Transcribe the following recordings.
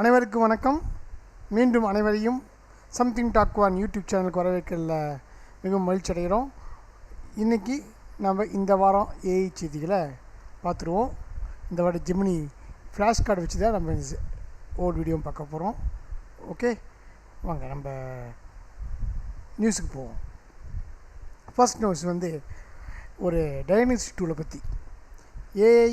அனைவருக்கும் வணக்கம். மீண்டும் அனைவரையும் சம்திங் டாக் ஒன் யூடியூப் சேனலுக்கு வரவேற்கல மிகவும் மகிழ்ச்சி அடைகிறோம் இன்றைக்கி நம்ம இந்த வாரம் ஏஐ செய்திகளை பார்த்துருவோம். இந்த வாரம் ஜெமினி ஃப்ளாஷ் கார்டு வச்சு தான் நம்ம ஓல்டு வீடியோவும் பார்க்க போகிறோம் ஓகே வாங்க நம்ம நியூஸுக்கு போவோம். ஃபர்ஸ்ட் நியூஸ் வந்து ஒரு டைனஸ்டி டூலை பற்றி AI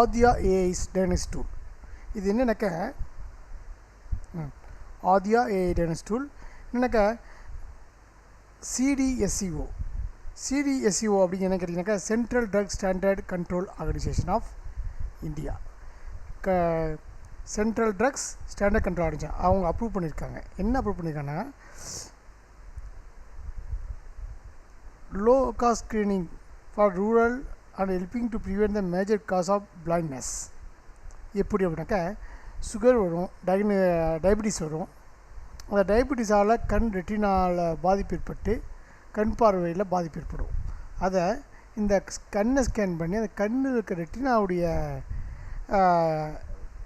Aadya AIs diagnostic tool இது என்னென்னாக்க ஆதியா ஏஐ டைனஸ் டூல் என்னன்னாக்கா சிடிஎஸ்சிஓ சிடிஎஸ்சிஓ அப்படின்னு என்ன கேட்டிங்கனாக்கா central drug standard control organisation of India க central drugs standard control organisation அவங்க அப்ரூவ் பண்ணியிருக்காங்க என்ன அப்ரூவ் பண்ணியிருக்காங்கன்னா low cost screening for rural and helping to prevent the major cause of blindness எப்படி அப்படின்னாக்கா சுகர் வரும் டயக்னி டயபெட்டிஸ் வரும். அந்த டயபெட்டிஸால் கண் ரெட்டினால் பாதிப்பு ஏற்பட்டு கண் பார்வையில் பாதிப்பு ஏற்படும். அதை இந்த கண்ணை ஸ்கேன் பண்ணி அந்த கண்ணில் இருக்க ரெட்டினாவுடைய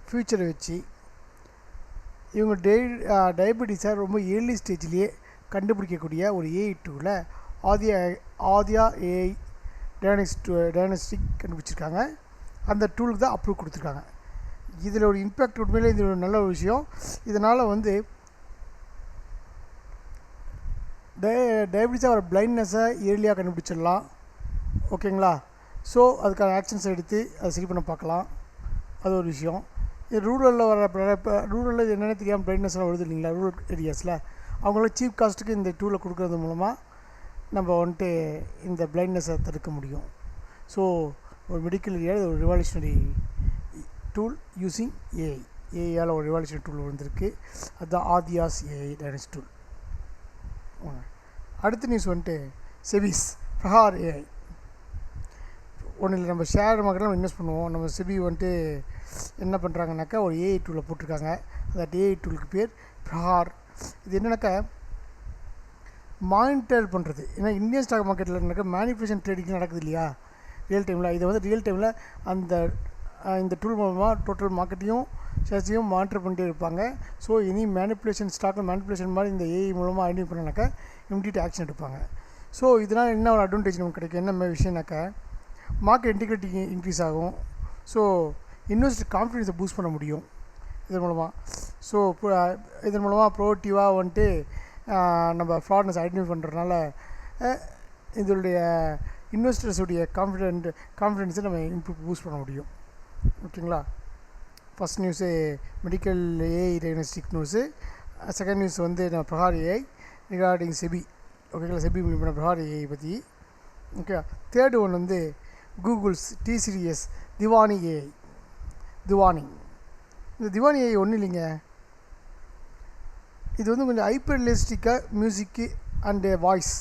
ஃப்யூச்சரை வச்சு இவங்க டே டயபெட்டிஸை ரொம்ப ஏர்லி ஸ்டேஜ்லேயே கண்டுபிடிக்கக்கூடிய ஒரு ஏஐ டூவில் ஆதியா ஆதியா ஏஐ டயனஸ் டயனஸ்டிக் கண்டுபிடிச்சிருக்காங்க. அந்த டூலுக்கு தான் அப்ரூவ் கொடுத்துருக்காங்க. இதில் ஒரு இம்பேக்ட் உண்மையிலே இது ஒரு நல்ல ஒரு விஷயம். இதனால் வந்து டய டயபிட்டிஸாக வர பிளைண்ட்னஸை ஏர்லியாக கண்டுபிடிச்சிடலாம். ஓகேங்களா? ஸோ அதுக்கான ஆக்ஷன்ஸ் எடுத்து அதை சரி பண்ண பார்க்கலாம். அது ஒரு விஷயம். இது ரூரலில் வர இப்போ ரூரலில் என்னென்ன தெரியாமல் பிரைட்னஸ்லாம் வருது இல்லைங்களா? ரூரல் ஏரியாஸில் அவங்களுக்கு சீப் காஸ்ட்டுக்கு இந்த டூலை கொடுக்கறது மூலமாக நம்ம வந்துட்டு இந்த பிளைண்ட்னஸை தடுக்க முடியும். ஸோ ஒரு மெடிக்கல் ஏரியா ஒரு ரிவால்யூஷனரி டூல் யூஸிங் ஏஐ ஏஐயால் ஒரு ரிவால்யூஷனரி டூல் வந்திருக்கு. அதுதான் ஆதியாஸ் ஏஐ டைனஸ் டூல் அடுத்த நியூஸ் வந்துட்டு செபிஸ் பிரஹார் ஏஐ ஒன்றில் இல்லை நம்ம ஷேர் மார்க்கெட்டில் நம்ம இன்வெஸ்ட் பண்ணுவோம். நம்ம செபி வந்துட்டு என்ன பண்ணுறாங்கனாக்கா ஒரு ஏஐ டூலை போட்டிருக்காங்க. அந்த ஏஐ டூலுக்கு பேர் பிரஹார். இது என்னென்னாக்கா மானிட்டர் பண்ணுறது ஏன்னா இந்தியன் ஸ்டாக் மார்க்கெட்டில் நடக்க மேனிஃபேக்சர் ட்ரேடிங் நடக்குது இல்லையா? ரியல் டைமில் இதை வந்து ரியல் டைமில் அந்த இந்த டூல் மூலமாக டோட்டல் மார்க்கெட்டையும் ஷேர்ஸையும் மானிட்டர் பண்ணிட்டே இருப்பாங்க. ஸோ இனி மேனிப்புலேஷன் ஸ்டாக்கில் மேனிப்புலேஷன் மாதிரி இந்த ஏஐ மூலமாக ஐடென்டி பண்ணாக்கா இமிடியட் ஆக்ஷன் எடுப்பாங்க. ஸோ இதனால் என்ன ஒரு அட்வான்டேஜ் நமக்கு கிடைக்கும்? என்ன விஷயம்னாக்கா மார்க்கெட் இன்டிகிரிட்டி இன்க்ரீஸ் ஆகும். ஸோ இன்வெஸ்டர் கான்ஃபிடென்ஸை பூஸ்ட் பண்ண முடியும். இதன் மூலமாக ஸோ இதன் மூலமாக ப்ரோட்டிவாக வந்துட்டு நம்ம ஃப்ராட்னஸ் ஐடென்டிஃபை பண்ணுறதுனால இதனுடைய இன்வெஸ்டர்ஸுடைய கான்ஃபிடென்ட் கான்ஃபிடென்ஸை நம்ம இம்ப்ரூவ் பூஸ்ட் பண்ண முடியும். ஓகேங்களா? First news medical AI diagnostic news second news வந்து நான் பிரகார் ஏஐ ரிகார்டிங் செபி ஓகேங்களா செபி பண்ண பிரகார் ஏஐ பற்றி ஓகே தேர்டு ஒன் வந்து Google's D serious diwani AI diwani. இந்த திவானி ஏஐ ஒன்றும் இல்லைங்க. இது வந்து கொஞ்சம் ஹைப்பர் ரியலிஸ்டிக்காக மியூசிக்கு அண்டு வாய்ஸ்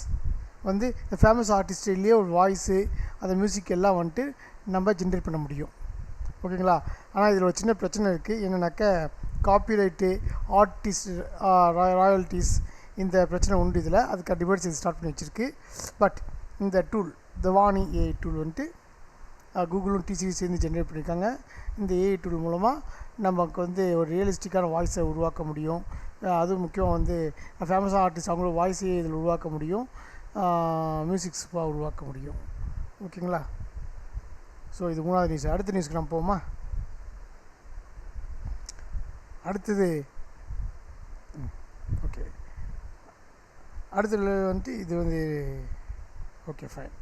வந்து இந்த ஃபேமஸ் ஆர்டிஸ்ட்லேயே ஒரு வாய்ஸு அந்த மியூசிக் எல்லாம் வந்துட்டு நம்ம ஜென்ரேட் பண்ண முடியும். ஓகேங்களா? ஆனால் இதில் ஒரு சின்ன பிரச்சனை இருக்குது என்னென்னாக்கா காப்பிரைட்டு ஆர்டிஸ்ட் ராயல்ட்டிஸ் இந்த பிரச்சனை உண்டு இதில். அதுக்கு டிபேட்ஸ் இது ஸ்டார்ட் பண்ணி வச்சுருக்கு. பட் இந்த டூல் தவானி ஏஐ டூல் வந்துட்டு கூகுளும் டிசிசி சேர்ந்து ஜென்ரேட் பண்ணியிருக்காங்க இந்த ஏஐ டூல் மூலமாக நமக்கு வந்து ஒரு ரியலிஸ்டிக்கான வாய்ஸை உருவாக்க முடியும். அதுவும் முக்கியம் வந்து ஃபேமஸான ஆர்டிஸ்ட் அவங்களோட வாய்ஸையே இதில் உருவாக்க முடியும். மியூசிக்ஸாக உருவாக்க முடியும். ஓகேங்களா? ஸோ இது மூணாவது நியூஸ் அடுத்த நியூஸ்க்கு நம்ம போவோமா? அடுத்தது ஓகே அடுத்தது வந்துட்டு இது வந்து ஓகே ஃபைன்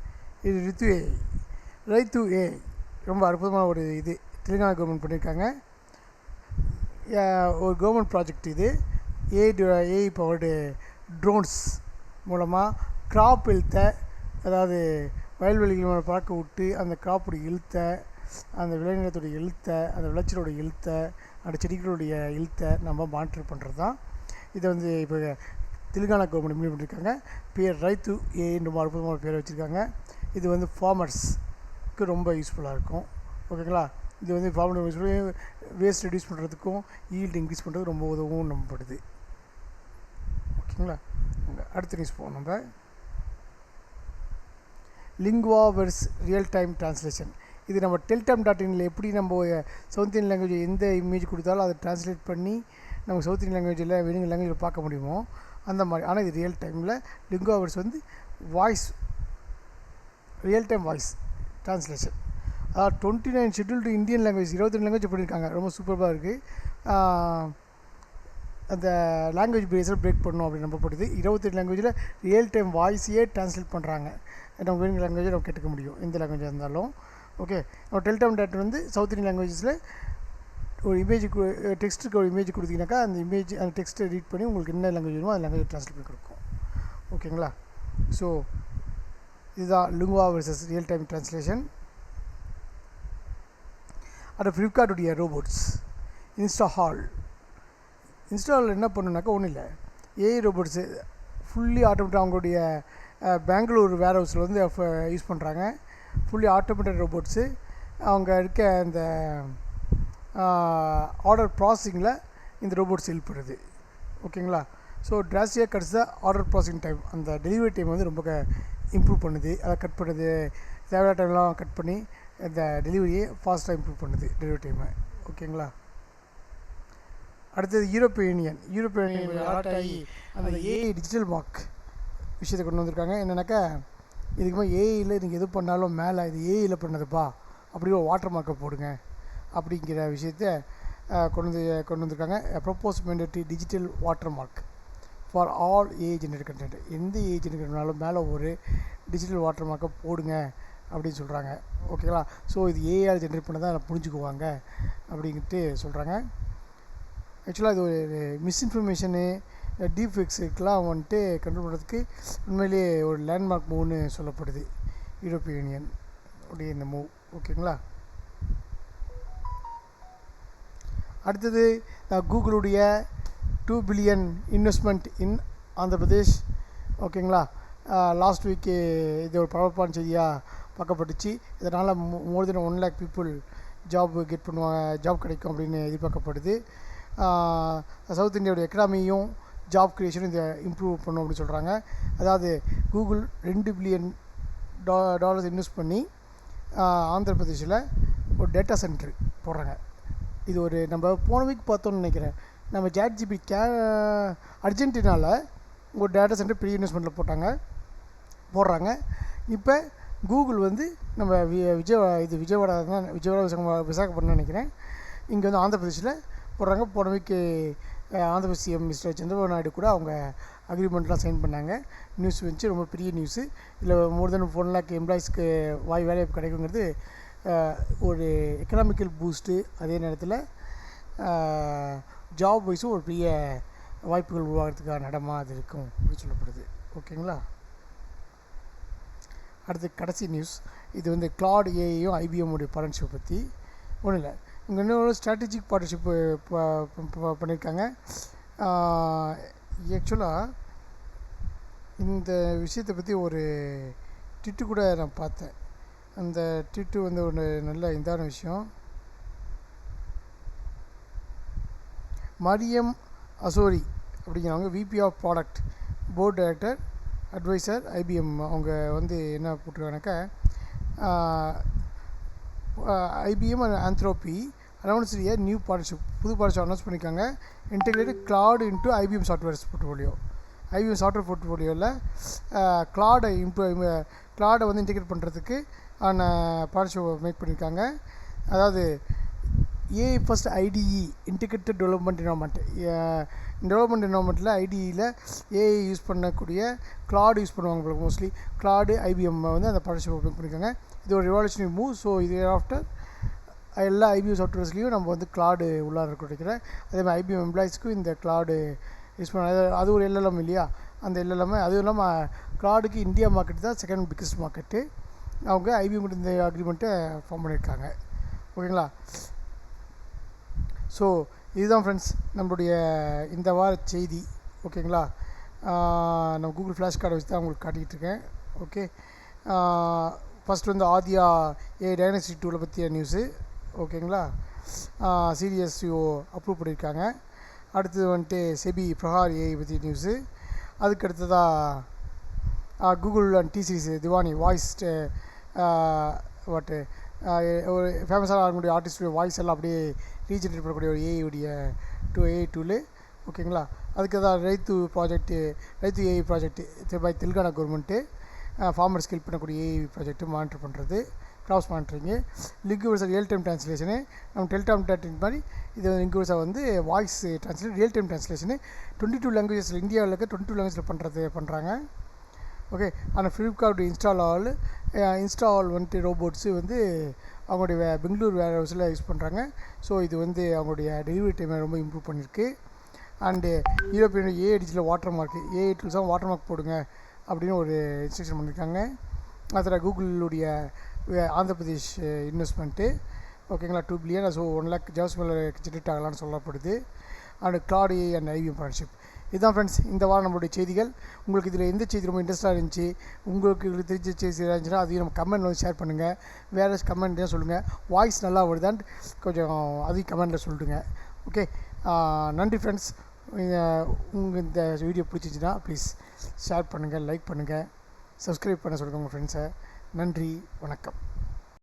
இது ரித்து ஏ ரைத்து ஏ ரொம்ப அற்புதமான ஒரு இது. தெலுங்கானா கவர்மெண்ட் பண்ணியிருக்காங்க. ஒரு கவர்மெண்ட் ப்ராஜெக்ட் இது. ஏ ஏஐ பவர்டு ட்ரோன்ஸ் மூலமாக கிராப் ஹெல்த்தை அதாவது வயல்வெளிகள் பார்க்க விட்டு அந்த காப்புடைய இழுத்த அந்த விளைநிலத்துடைய இழுத்த அந்த விளைச்சலோடைய இழுத்த அந்த செடிகளுடைய இழுத்த நம்ம மானிட்டர் பண்ணுறது தான் இதை வந்து இப்போ தெலுங்கானா கவர்மெண்ட் இம்ப்ளிமெண்ட் பண்ணியிருக்காங்க. பேர் ரைத்து ஏன்னு ரொம்ப அற்புதமான பேர் வச்சுருக்காங்க. இது வந்து ஃபார்மர்ஸ்க்கு ரொம்ப யூஸ்ஃபுல்லாக இருக்கும். ஓகேங்களா இது வந்து ஃபார்மர் வேஸ்ட் ரெடியூஸ் பண்ணுறதுக்கும் ஈல்டு இன்க்ரீஸ் பண்ணுறதுக்கு ரொம்ப உதவும் நம்பப்படுது. ஓகேங்களா அடுத்த நியூஸ் போகணும் நம்ம. Lingua verse real time translation இது நம்ம டெல்டம் டாட் இனில் எப்படி நம்ம சவுத் இந்தியன் லாங்குவேஜ் எந்த இமேஜ் கொடுத்தாலும் அதை ட்ரான்ஸ்லேட் பண்ணி நம்ம சவுத் இந்தியன் லாங்குவேஜில் வேணுங்க லாங்குவேஜில் பார்க்க முடியுமோ அந்த மாதிரி. ஆனால் இது ரியல் டைமில் லிங்குவா வெர்ஸ் வந்து voice real time voice translation அதாவது twenty nine scheduled Indian language இருபத்தி ரெண்டு லாங்குவேஜ் பண்ணியிருக்காங்க. ரொம்ப சூப்பராக இருக்குது அந்த லாங்குவேஜ் பேஸில் பிரேக் பண்ணணும் அப்படின்னு நம்பப்படுது இருபத்தெட்டு லாங்குவேஜில் ரியல் டைம் வாய்ஸையே ட்ரான்ஸ்லேட் பண்ணுறாங்க நம்ம வேணுங்க லாங்குவேஜை நம்ம கேட்டுக்க முடியும். எந்த லாங்குவேஜாக இருந்தாலும். ஓகே நம்ம டெல்டாம் டேட் வந்து சவுத் இந்தியன் லாங்குவேஜஸில் ஒரு இமேஜ் டெக்ஸ்ட்டுக்கு ஒரு இமேஜ் கொடுத்தீங்கன்னாக்கா அந்த இமேஜ் அந்த டெக்ஸ்ட்டை ரீட் பண்ணி உங்களுக்கு என்ன லாங்குவேஜ் வேணுமோ அந்த லாங்குவேஜ் ட்ரான்ஸ்லேட் பண்ணி கொடுக்கும். ஓகேங்களா ஸோ இதுதான் lingua verse real time translation அடுத்து ஃப்ளிப்கார்ட்டுடைய ரோபோட்ஸ் இன்ஸ்டா ஹால் இன்ஸ்டாவில் என்ன பண்ணுனாக்கா ஒன்றும் இல்லை. ஏஐ ரோபோட்ஸு ஃபுல்லி ஆட்டோமேட்டிக் அவங்களுடைய பெங்களூர் வேர் ஹவுஸில் வந்து யூஸ் பண்ணுறாங்க ஃபுல்லி ஆட்டோமேட்டட் ரோபோட்ஸு அவங்க இருக்க அந்த ஆர்டர் ப்ராசஸிங்கில் இந்த ரோபோட்ஸ் ஹெல்ப் பண்ணுது ஓகேங்களா ஸோ ட்ராஸ்டியாக கிடச்சா ஆர்டர் ப்ராசஸிங் டைம் அந்த டெலிவரி டைம் வந்து ரொம்ப இம்ப்ரூவ் பண்ணுது. அதை கட் பண்ணுது தேவையான டைம்லாம் கட் பண்ணி இந்த டெலிவரியை ஃபாஸ்ட்டாக இம்ப்ரூவ் பண்ணுது டெலிவரி டைமை ஓகேங்களா அடுத்தது யூரோப்பிய யூனியன் யூரோப்பிய யூனியன் அந்த ஏஐ டிஜிட்டல் மார்க் விஷயத்தை கொண்டு வந்திருக்காங்க. என்னென்னாக்கா இதுக்குமே ஏஐயில் நீங்கள் எது பண்ணாலும் மேலே இது ஏஐயில் பண்ணதுப்பா. அப்படி ஒரு வாட்டர் மார்க்கை போடுங்க. அப்படிங்கிற விஷயத்த கொண்டு வந்து கொண்டு வந்திருக்காங்க. Propose mandatory digital watermark for all AI generate content எந்த ஏஐ ஜென்ரேட் பண்ணாலும் மேலே ஒரு டிஜிட்டல் வாட்டர் மார்க்கை போடுங்க அப்படின்னு சொல்கிறாங்க ஓகேங்களா ஸோ இது ஏஐஆர் ஜென்ரேட் பண்ண தான் புரிஞ்சுக்குவாங்க அப்படின்ட்டு சொல்கிறாங்க ஆக்சுவலாக இது ஒரு மிஸ்இன்ஃபர்மேஷனு டீஃபெக்ட்ஸுக்கெலாம் வந்துட்டு கண்ட்ரோல் பண்ணுறதுக்கு உண்மையிலேயே ஒரு லேண்ட்மார்க் மூவ்னு சொல்லப்படுது. யூரோப்பிய யூனியன் உடைய இந்த மூவ் ஓகேங்களா அடுத்தது கூகுளுடைய two billion investment in Andhra Pradesh. ஓகேங்களா லாஸ்ட் வீக்கு இது ஒரு பரபரப்பான செய்தியாக பார்க்கப்பட்டுச்சு. இதனால் more than one lakh people job get பண்ணுவாங்க ஜாப் கிடைக்கும் அப்படின்னு எதிர்பார்க்கப்படுது. சவுத் இந்தியாவுடைய எக்கனாமியும் ஜாப் க்ரியேஷனும் இதை இம்ப்ரூவ் பண்ணும் அப்படின்னு சொல்கிறாங்க அதாவது கூகுள் ரெண்டு பில்லியன் டா டாலர்ஸ் இன்வெஸ்ட் பண்ணி ஆந்திர பிரதேஷில் ஒரு டேட்டா சென்டர் போடுறாங்க. இது ஒரு நம்ம போன வீக் பார்த்தோம்னு நினைக்கிறேன். நம்ம ஜாட் ஜிபி கே அர்ஜென்டினாவில் ஒரு டேட்டா சென்டர் பெரிய இன்வெஸ்ட்மெண்ட்டில் போட்டாங்க. போடுறாங்க. இப்போ கூகுள் வந்து நம்ம வி விஜய் இது விஜயவாடா தான் விஜயவாடா விசாக விசாகப்பட்டினம் நினைக்கிறேன். இங்கே வந்து ஆந்திர பிரதேஷில் போடுறாங்க. போன week Andhra CM mister Chandrababu Naidu கூட அவங்க அக்ரிமெண்ட்லாம் சைன் பண்ணாங்க. நியூஸ் வந்துச்சு ரொம்ப பெரிய நியூஸு இதில் மோர் தென் ஒன் லேக் எம்ப்ளாயிஸ்க்கு வாய் வேலை கிடைக்குங்கிறது ஒரு எக்கனாமிக்கல் பூஸ்ட்டு அதே நேரத்தில் ஜாப் வைஸும் ஒரு பெரிய வாய்ப்புகள் உருவாகிறதுக்கான இடமா அது இருக்கும் அப்படின்னு சொல்லப்படுது. ஓகேங்களா? அடுத்து கடைசி நியூஸ் இது வந்து கிளாட் ஏஐயும் ஐபிஎம் உடைய பார்ட்னர்ஷிப் பற்றி ஒன்றும் இல்லை. இங்கே இன்னொரு ஸ்ட்ராட்டஜிக் பார்ட்னர்ஷிப்பு பண்ணியிருக்காங்க ஆக்சுவலாக இந்த விஷயத்தை பற்றி ஒரு ட்விட்டு கூட நான் பார்த்தேன். அந்த ட்விட்டு வந்து ஒரு நல்ல இதான விஷயம். மரியம் அசோரி அப்படிங்கிறவங்க VP of product board director advisor IBM அவங்க வந்து என்ன போட்டிருக்காங்கனாக்கா IBM and Anthropic announce a new partnership புது பார்ட்னர்ஷிப் அனௌன்ஸ் பண்ணியிருக்காங்க. Integrated Claude into IBM softwares portfolio IBM software போர்ட்ஃபோலியோவில் கிளாடை இம்ப்ரூவ் கிளாடை வந்து இன்டிகிரேட் பண்ணுறதுக்கு ஆன பார்ட்னர்ஷிப் மேக் பண்ணியிருக்காங்க. அதாவது AI first IDE integrated development environment development என்வரான்மெண்ட்டில் ஐடிஇயில் ஏஐ யூஸ் பண்ணக்கூடிய க்ளாடு யூஸ் பண்ணுவாங்க மோஸ்ட்லி கிளாடு ஐபிஎம் வந்து அந்த பார்ட்னர்ஷிப் ஓப்பன் பண்ணியிருக்காங்க இது ஒரு ரிவால்யூஷனரி மூவ் ஸோ இது ஆஃப்டர் எல்லா ஐபிஎம் சாஃப்ட்வேர்ஸ்லேயும் நம்ம வந்து கிளாடு உள்ளார கிடைக்கிற. அதே மாதிரி ஐபிஎம் எம்ப்ளாயிஸ்க்கும் இந்த கிளாடு யூஸ் பண்ண அது ஒரு எல்எல்எம் இல்லையா? அந்த எல்எல்எம் அதுவும் இல்லாமல் கிளாடுக்கு இந்தியா மார்க்கெட் தான் செகண்ட் பிக்கஸ்ட் மார்க்கெட்டு அவங்க ஐபிஎம் இந்த அக்ரிமெண்ட்டை ஃபார்ம் பண்ணியிருக்காங்க. ஓகேங்களா? ஸோ இதுதான் ஃப்ரெண்ட்ஸ் நம்மளுடைய இந்த வார செய்தி. ஓகேங்களா நம்ம கூகுள் ஃப்ளாஷ் கார்டை வச்சு தான் உங்களுக்கு காட்டிகிட்டு இருக்கேன். ஓகே ஃபஸ்ட் வந்து ஆதியா ஏ டைனஸ்டி டூவில் பற்றிய நியூஸு ஓகேங்களா சிடிஎஸ்யூ அப்ரூவ் பண்ணியிருக்காங்க அடுத்தது வந்துட்டு செபி பிரஹார் ஏஐ பற்றி நியூஸு அதுக்கு அடுத்ததாக கூகுள் அண்ட் டிசிஸ் திவானி வாய்ஸ் வாட்டு ஒரு ஃபேமஸாக ஆகக்கூடிய ஆர்டிஸ்டுடைய வாய்ஸ் எல்லாம் அப்படியே ரீஜென்ரேட் பண்ணக்கூடிய ஒரு ஏஐ உடைய டூ ஏஐ டூலு ஓகேங்களா அதுக்கு தான் Raithu project Raithu AI project by Telangana government farmers help பண்ணக்கூடிய ஏஐ ப்ராஜெக்ட்டு மானிட்டர் பண்ணுறது கிராஸ் மானிட்டரிங்கு லிங்க்யூவர்ஸை ரியல் டைம் ட்ரான்ஸ்லேஷனு நம்ம டெல்டாம் டேட்டிங் மாதிரி இது லிங்க்யூவர்ஸை வந்து voice translate real time translation twenty two லாங்குவேஜஸில் இந்தியாவில் இருக்க டுவெண்ட்டி டூ லாங்குவேஜில் பண்ணுறது பண்ணுறாங்க ஓகே ஆனால் ஃப்ளிப்கார்ட் இன்ஸ்டால் ஆல் இன்ஸ்டால் வந்துட்டு ரோபோட்ஸு வந்து அவங்களுடைய வே- பெங்களூர் வேர் ஹவுஸில் யூஸ் பண்ணுறாங்க ஸோ இது வந்து அவங்களுடைய டெலிவரி டைமை ரொம்ப இம்ப்ரூவ் பண்ணியிருக்கு அண்டு யூரோப்பியன் ஏஐடிஜியில் வாட்டர் மார்க் ஏஐ டூல்ஸாக வாட்டர் மார்க் போடுங்க அப்படின்னு ஒரு இன்ஸ்ட்ரக்ஷன் பண்ணியிருக்காங்க அதில் கூகுளுடைய ஆந்திர பிரதேஷ் இன்வெஸ்ட்மெண்ட்டு ஓகேங்களா two billion so one lakh jobs மேலே ஜென்ரேட் ஆகலாம்னு சொல்லப்படுது. And Claude A and IBM partnership இதுதான் ஃப்ரெண்ட்ஸ் இந்த வாரம் நம்மளுடைய செய்திகள். உங்களுக்கு இதில் எந்த செய்தி ரொம்ப இன்ட்ரெஸ்ட்டாக இருந்துச்சு உங்களுக்கு இதில் தெரிஞ்ச செய்தி இருந்துச்சுன்னா அதையும் நம்ம கமெண்ட் வந்து ஷேர் பண்ணுங்கள் வேறு கமெண்ட் தான் சொல்லுங்கள் வாய்ஸ் நல்லா வருதாண்ட் கொஞ்சம் அதையும் கமெண்ட்டில் சொல்லிடுங்க. ஓகே நன்றி ஃப்ரெண்ட்ஸ் உங்கள் இந்த வீடியோ பிடிச்சிச்சின்னா ப்ளீஸ் ஷேர் பண்ணுங்கள் லைக் பண்ணுங்கள் சப்ஸ்கிரைப் பண்ண சொல்லுங்கள் உங்கள் ஃப்ரெண்ட்ஸை நன்றி வணக்கம்.